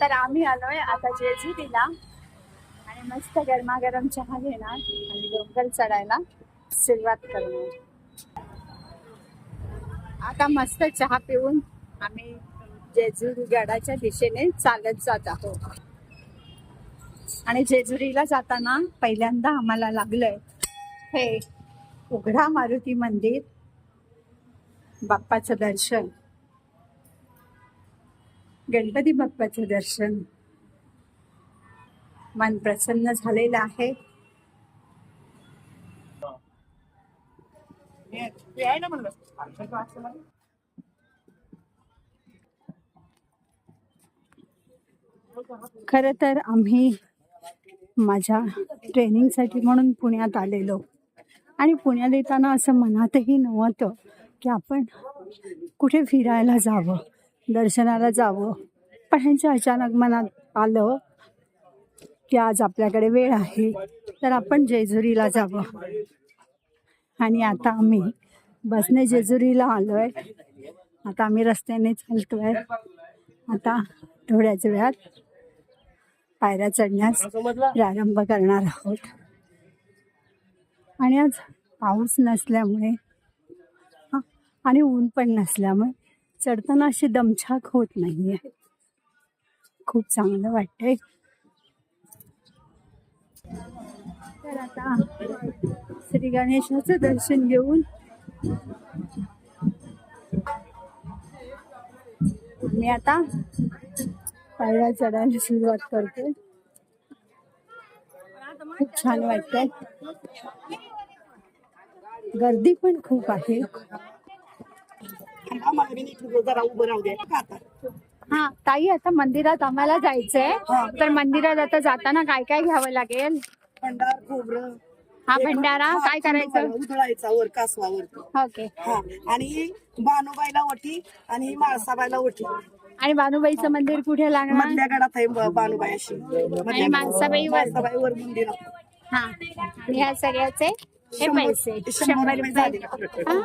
तर आम्ही आलोय आता जेजुरीला. आणि मस्त गरमागरम चहा घेणार आणि डोंगर चढायला सुरुवात करणार. आता मस्त चहा पिऊन आम्ही जेजुरी गडाच्या दिशेने चालत जात आहोत. आणि जेजुरीला जाताना पहिल्यांदा आम्हाला लागलंय हे उघडा मारुती मंदिर. बाप्पाचं दर्शन. गणपती बाप्पाचं दर्शन. मन प्रसन्न झालेलं आहे. खरं तर आम्ही माझ्या ट्रेनिंगसाठी म्हणून पुण्यात आलेलो. आणि पुण्यात येताना असं मनातही नव्हतं की आपण कुठे फिरायला जावं. दर्शनाला जावं. पण ह्यांच्या अचानक मनात आलं की आज आपल्याकडे वेळ आहे तर आपण जेजुरीला जावं. आणि आता आम्ही बसने जेजुरीला आलो आहे आता आम्ही रस्त्याने चालतो आहे आता थोड्याच वेळात पायऱ्या चढण्यास प्रारंभ करणार आहोत. आणि आज पाऊस नसल्यामुळे आणि ऊन पण नसल्यामुळे चढताना अशी दमछाक होत नाहीये. खूप चांगलं वाटतंय. तर आता श्री गणेशाचं दर्शन घेऊन मी आता पायऱ्या चढायला सुरुवात करते. खूप छान वाटतंय. गर्दी पण खूप आहे. आम्हाला बी नीट जरा उभं राहू दे का आता. हा ताई आता मंदिरात आम्हाला जायचंय तर मंदिरात आता जाताना काय काय घ्यावं लागेल? भंडार खोबरं. हा भंडारा काय करायचं? उधळायचा वर कासवावर. ओके. हा आणि बानुबाईला वटी आणि माळसाबाईला वटी. आणि बानुबाईचं मंदिर कुठे लागणार? मधल्या गडात आहे बानुबाई अशी. मधल्या माळसाबाईवर? माळसाबाईवर मंदिर. हा आणि ह्या सगळ्याचे हे पैसे. शंभर रुपये. हा.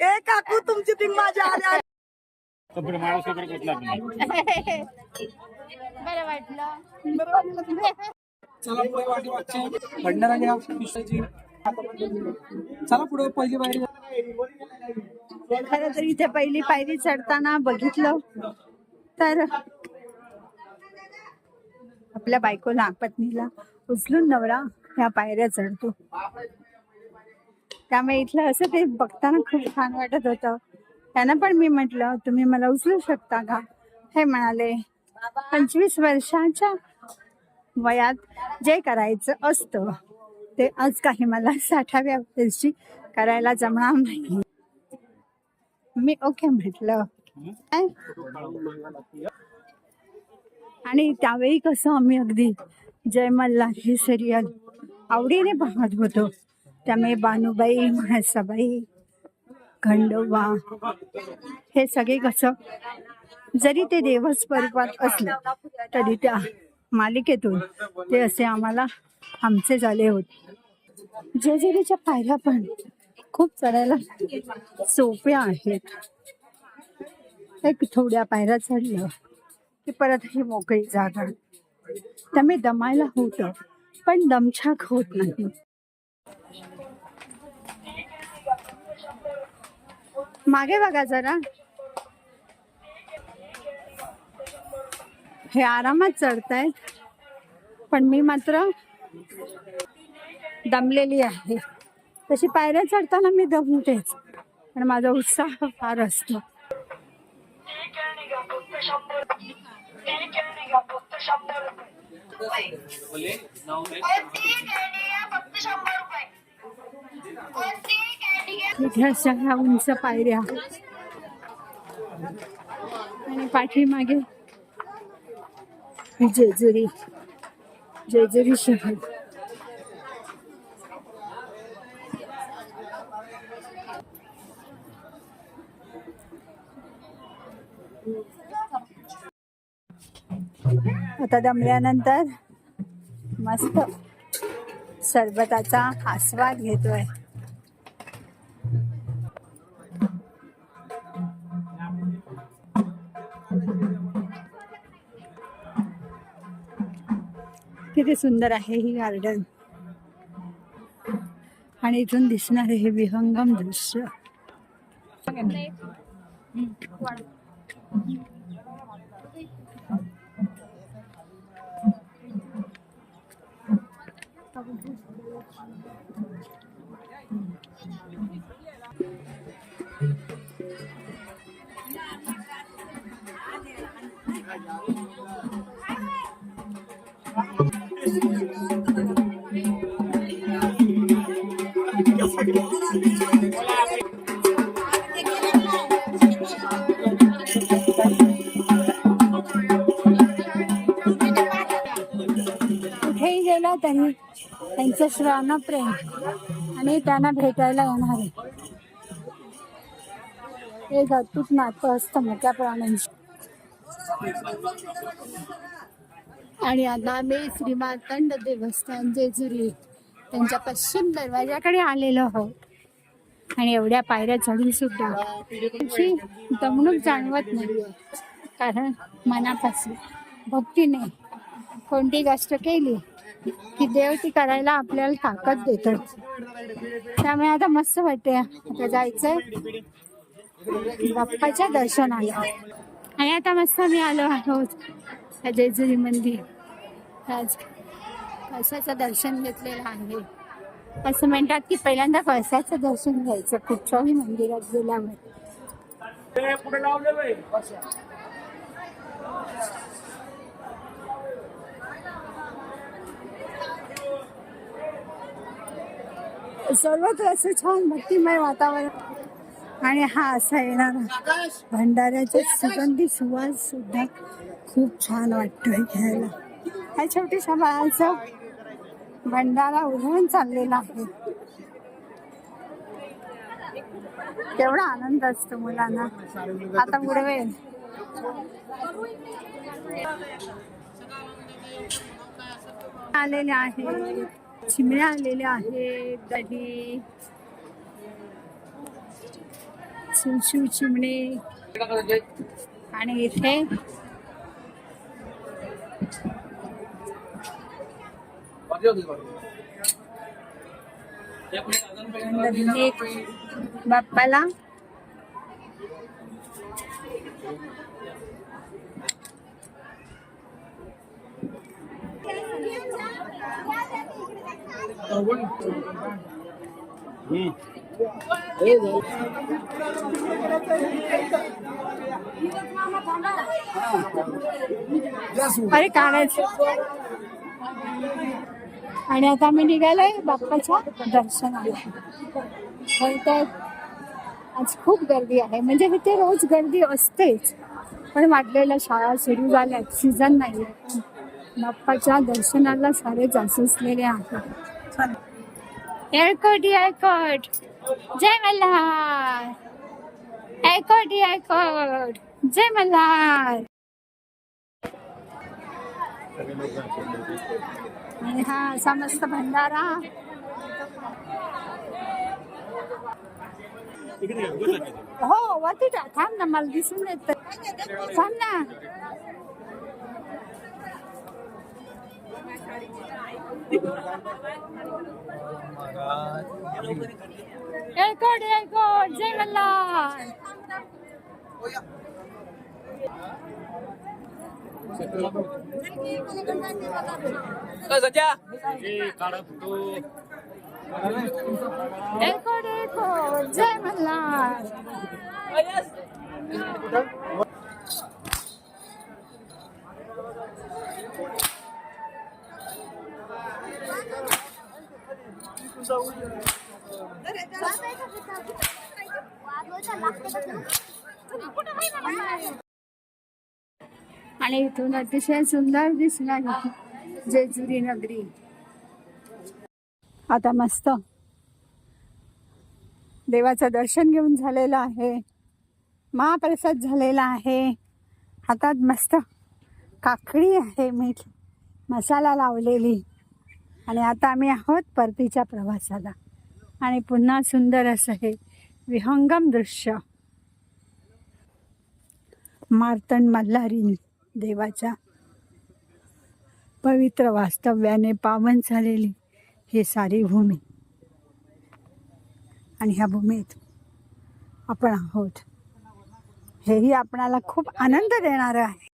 ए काकू तुमची ती माझ्या आल्या माणूस बरं वाटलं. बरं वाटलं. तुला? चला पुढे वाटी वाटची चला पुढे पहिली बाहेर खरं तर इथे पहिली पायरी चढताना बघितलं तर आपल्या बायकोला पत्नीला उचलून नवरा ह्या पायऱ्या चढतो. त्यामुळे इथलं असं ते बघताना खूप छान वाटत होतं. त्यांना पण मी म्हटलं तुम्ही मला उचलू शकता का? हे म्हणाले पंचवीस वर्षाच्या वयात जे करायचं असतं ते आज काही मला साठाव्या वर्षी करायला जमणार नाही. मी ओके म्हटलं. आणि त्यावेळी कसं आम्ही अगदी जय मल्हार सिरियल आवडीने पाहत होतो. त्यामुळे बानुबाई म्हसाबाई खंडोबा हे सगळे कसं जरी ते देवच स्वरूपात तरी त्या मालिकेतून ते असे आम्हाला आमचे झाले होते. जेजुरीच्या पायऱ्या पण खूप चढायला सोप्या आहेत. एक थोड्या पायऱ्या चढलं की परत ही मोकळी जागा. त्यामुळे दमायला होतं पण दमछाक होत नाही. मागे बघा जरा. हे आरामात चढतायत. पण मी मात्र दमलेली आहे. तशी पायऱ्या चढताना मी दमतेच. पण माझा उत्साह फार असतो. तिथे अशा ह्या उंच पायऱ्या. आणि पाठीमागे जेजुरी जेजुरी शहर. आता दमल्यानंतर मस्त सरबताचा आस्वाद घेतोय. किती सुंदर आहे ही गार्डन आणि इथून दिसणारे हे विहंगम दृश्य. कुठेही गेला त्यांनी. त्यांचं श्रावण प्रेम. आणि त्यांना भेटायला येणार आहे. हे अतूट नातं असतं मोठ्या प्राण्यांशी. आणि आता आम्ही श्रीमार्तंड देवस्थान जेजुरी त्यांच्या पश्चिम दरवाजाकडे आलेलो आहोत. आणि एवढ्या पायऱ्या चढून सुद्धा त्याची दमणूक जाणवत नाही कारण मनापासून भक्तीने कोणती गोष्ट केली की देव ती करायला आपल्याला ताकद देतात त्यामुळे आता मस्त वाटते आता जायचंय बाप्पाच्या दर्शनाला. आणि आता मस्त मी आलो आहोत. जेजुरी मंदिर. आज कळसाचं दर्शन घेतलेलं आहे. असं म्हणतात की पहिल्यांदा कळसाचं दर्शन घ्यायचं कुठच्याही मंदिरात गेल्यावर. सर्वत्र असं छान भक्तिमय वातावरण आणि हा असा येणारा भंडाऱ्याचा सुगंधी सुवास सुद्धा खूप छान वाटतोय घ्यायला. ह्या छोटीशा बाळाचा भंडारा उधळून चाललेला आहे. केवढा आनंद असतो मुलांना. आता उडवेल आलेले आहे. चिमण्या आलेल्या आहेत दही. शिवशिव चिमणे. आणि इथे बाप्पाला अरे काढायचं आणि आता आम्ही निघालोय बाप्पाच्या दर्शनाला. होय तर आज खूप गर्दी आहे. म्हणजे इथे रोज गर्दी असतेच पण वाटलेल्या शाळा सुरू झाल्यात सीझन नाही बाप्पाच्या दर्शनाला सारे जासुसलेले आहेत एअरकोट एअरकोट जय मल्हार. एअरकोट एअरकोट जय मल्हार. आणि हा असा मस्त भंडारा. हो वरती थांब ना मला दिसून येत थांब ना. एअरकोट एअरकोट जय मल्हार. काढा फोटो एअरकोट एअरकोट जय मल्हार आणि इथून अतिशय सुंदर दिसणार जेजुरी नगरी. आता मस्त. देवाचं दर्शन घेऊन झालेलं आहे. महाप्रसाद झालेला आहे. हातात मस्त काकडी आहे मीठ. मसाला लावलेली. आणि आता आम्ही आहोत परतीच्या प्रवासाला. आणि पुन्हा सुंदर असं हे विहंगम दृश्य. मार्तंड मल्हारी देवाच्या पवित्र वास्तव्याने पावन झालेली ही सारी भूमी. आणि ह्या भूमीत आपण आहोत. हेही आपणाला खूप आनंद देणारं आहे.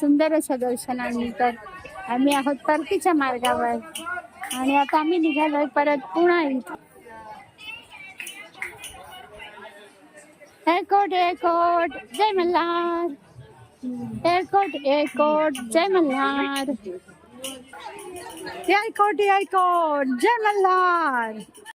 सुंदर असं दर्शनानंतर आम्ही आहोत परतीच्या मार्गावर. आणि आता आम्ही निघालोय परत पुन्हा इथं. Airport Jai Malhar. Airport airport Jai Malhar. एअरकोट एअरकोट जय मल्हार.